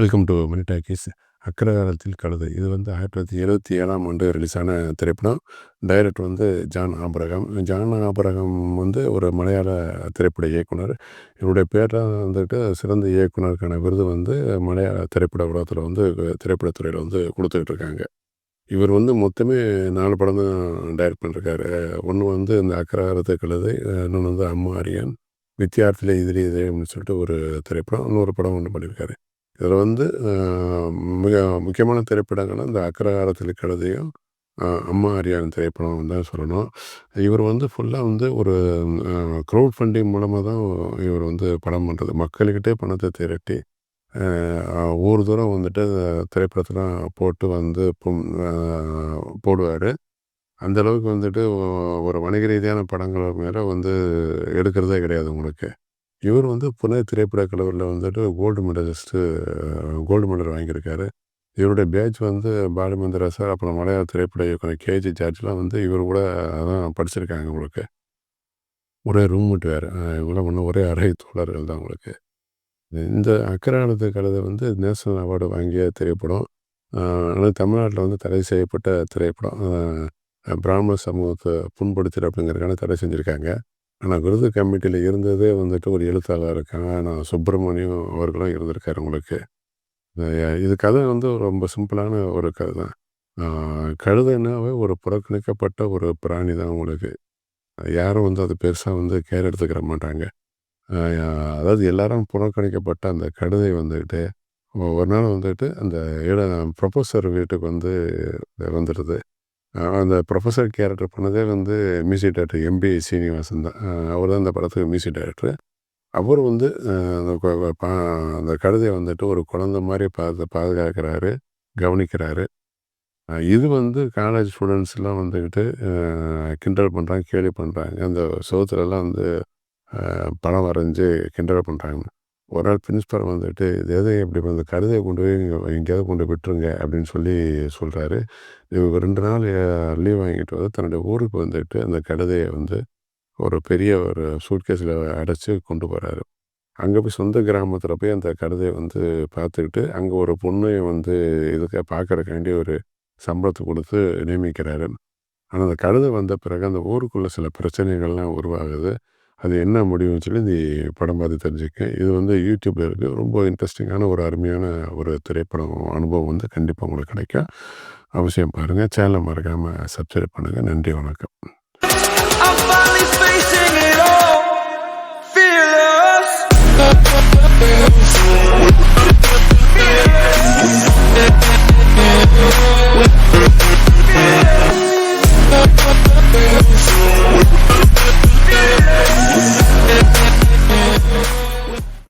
Welcome to Mani talkies அக்ரகாரத்தில் கழுதை. இது வந்து ஆயிரத்தி தொள்ளாயிரத்தி எழுபத்தி ஏழாம் ஆண்டு ரிலீஸான திரைப்படம். டைரக்டர் வந்து ஜான் ஆபரகம் ஜான் ஆபரகம் வந்து ஒரு மலையாள திரைப்பட இயக்குனர். இவருடைய பேராக வந்துட்டு சிறந்த இயக்குனருக்கான விருது வந்து மலையாள திரைப்பட உலகத்தில் வந்து திரைப்படத்துறையில் வந்து கொடுத்துக்கிட்டு இருக்காங்க. இவர் வந்து மொத்தமே நாலு படம் தான் டைரக்ட் பண்ணிருக்காரு. ஒன்று வந்து இந்த அக்ரகாரத்தை கழுதை இன்னொன்று வந்து அம்மா அரியன் வித்தியார்த்தியில் எதிரி இதே அப்படின்னு சொல்லிட்டு ஒரு திரைப்படம். இன்னொரு படம் ஒன்று பண்ணியிருக்காரு இதில் வந்து மிக முக்கியமான திரைப்படங்கள்லாம் இந்த அக்ரஹாரத்தில் கழுதையும் அம்மா அரியான் திரைப்படம் தான் சொல்லணும். இவர் வந்து ஃபுல்லாக வந்து ஒரு க்ரௌட் ஃபண்டிங் மூலமாக தான் இவர் வந்து படம் பண்ணுறது. மக்கள்கிட்டே பணத்தை திரட்டி ஊர் தூரம் வந்துட்டு திரைப்படத்தெலாம் போட்டு வந்து போடுவார். அந்தளவுக்கு வந்துட்டு ஒரு வணிக ரீதியான படங்கள் மேலே வந்து எடுக்கிறதே கிடையாது உங்களுக்கு. இவர் வந்து புனே திரைப்பட கல்லூரியில் வந்துட்டு கோல்டு மெடலிஸ்ட்டு கோல்டு மெடல் வாங்கியிருக்காரு. இவருடைய பேட்ச் வந்து பாலுமந்திரா சார் அப்புறம் மலையாள திரைப்பட இயக்குனர் கேஜி ஜார்ஜ்லாம் வந்து இவர் கூட அதான் படிச்சிருக்காங்க உங்களுக்கு. ஒரே ரூம் மட்டும் வேறு. இவங்களாம் ஒன்று ஒரே அறை தோழர்கள் தான் உங்களுக்கு. இந்த அக்கரானது கழுதை வந்து நேஷனல் அவார்டு வாங்கிய திரைப்படம். ஆனால் தமிழ்நாட்டில் வந்து தடை செய்யப்பட்ட திரைப்படம். பிராமண சமூகத்தை புண்படுத்துகிற அப்படிங்கிறதுக்கான தடை செஞ்சுருக்காங்க. ஆனால் விருது கமிட்டியில் இருந்ததே வந்துட்டு ஒரு எழுத்தாளர் இருக்காங்க. நான் சுப்பிரமணியம் அவர்களும் இருந்திருக்காரு உங்களுக்கு. இது கதை வந்து ரொம்ப சிம்பிளான ஒரு கதை. தான் கழுதைனாவே ஒரு புறக்கணிக்கப்பட்ட ஒரு பிராணி தான் உங்களுக்கு. யாரும் வந்து அது பெருசாக வந்து கேர் எடுத்துக்கிற மாட்டாங்க. அதாவது எல்லாரும் புறக்கணிக்கப்பட்ட அந்த கழுதை வந்துக்கிட்டு ஒரு நாள் வந்துட்டு அந்த இட ப்ரொஃபஸர் வீட்டுக்கு வந்து வந்துடுது அந்த ப்ரொஃபஸர் கேரக்டர் பண்ணதே வந்து மியூசிக் டேரக்டர் எம்பி சீனிவாசன் தான். அவர் தான் அந்த படத்துக்கு மியூசிக் டேரக்டர் அவர் வந்து அந்த அந்த கழுதையை வந்துட்டு ஒரு குழந்த மாதிரி பார்த்து பாதுகாக்கிறாரு கவனிக்கிறாரு. இது வந்து காலேஜ் ஸ்டூடெண்ட்ஸ்லாம் வந்துக்கிட்டு கிண்டல் பண்ணுறாங்க கேலி பண்ணுறாங்க அந்த சோத்துலலாம் வந்து படம் வரைஞ்சி கிண்டல் பண்ணுறாங்க ஒரு நாள் பிரின்ஸ்பல் வந்துட்டு இது எதை? இப்படி அந்த கழுதையை கொண்டு போய் எங்கேயாவது கொண்டு விட்டுருங்க அப்படின்னு சொல்லி சொல்கிறாரு இவங்க ரெண்டு நாள் லீவ் வாங்கிட்டு வந்து தன்னுடைய ஊருக்கு வந்துட்டு அந்த கழுதையை வந்து ஒரு பெரிய ஒரு சூட்கேஸில் அடைச்சி கொண்டு போகிறாரு அங்கே போய் சொந்த கிராமத்தில் போய் அந்த கழுதையை வந்து பார்த்துக்கிட்டு அங்கே ஒரு பொண்ணையும் வந்து இதுக்காக பார்க்குறக்காண்டி ஒரு சம்பளத்தை கொடுத்து நியமிக்கிறாரு. ஆனால் அந்த கழுதை வந்த பிறகு அந்த ஊருக்குள்ளே சில பிரச்சனைகள்லாம் உருவாகுது. அது என்ன முடிவுன்னு சொல்லி இந்த படம் பார்த்து தெரிஞ்சுக்கேன் இது வந்து யூடியூப்பில் இருக்குது ரொம்ப இன்ட்ரெஸ்டிங்கான ஒரு அருமையான ஒரு திரைப்படம் அனுபவம் வந்து கண்டிப்பாக உங்களுக்கு கிடைக்கும். அவசியம் பாருங்கள் சேனலை மறக்காமல் சப்ஸ்கிரைப் பண்ணுங்கள் நன்றி வணக்கம்.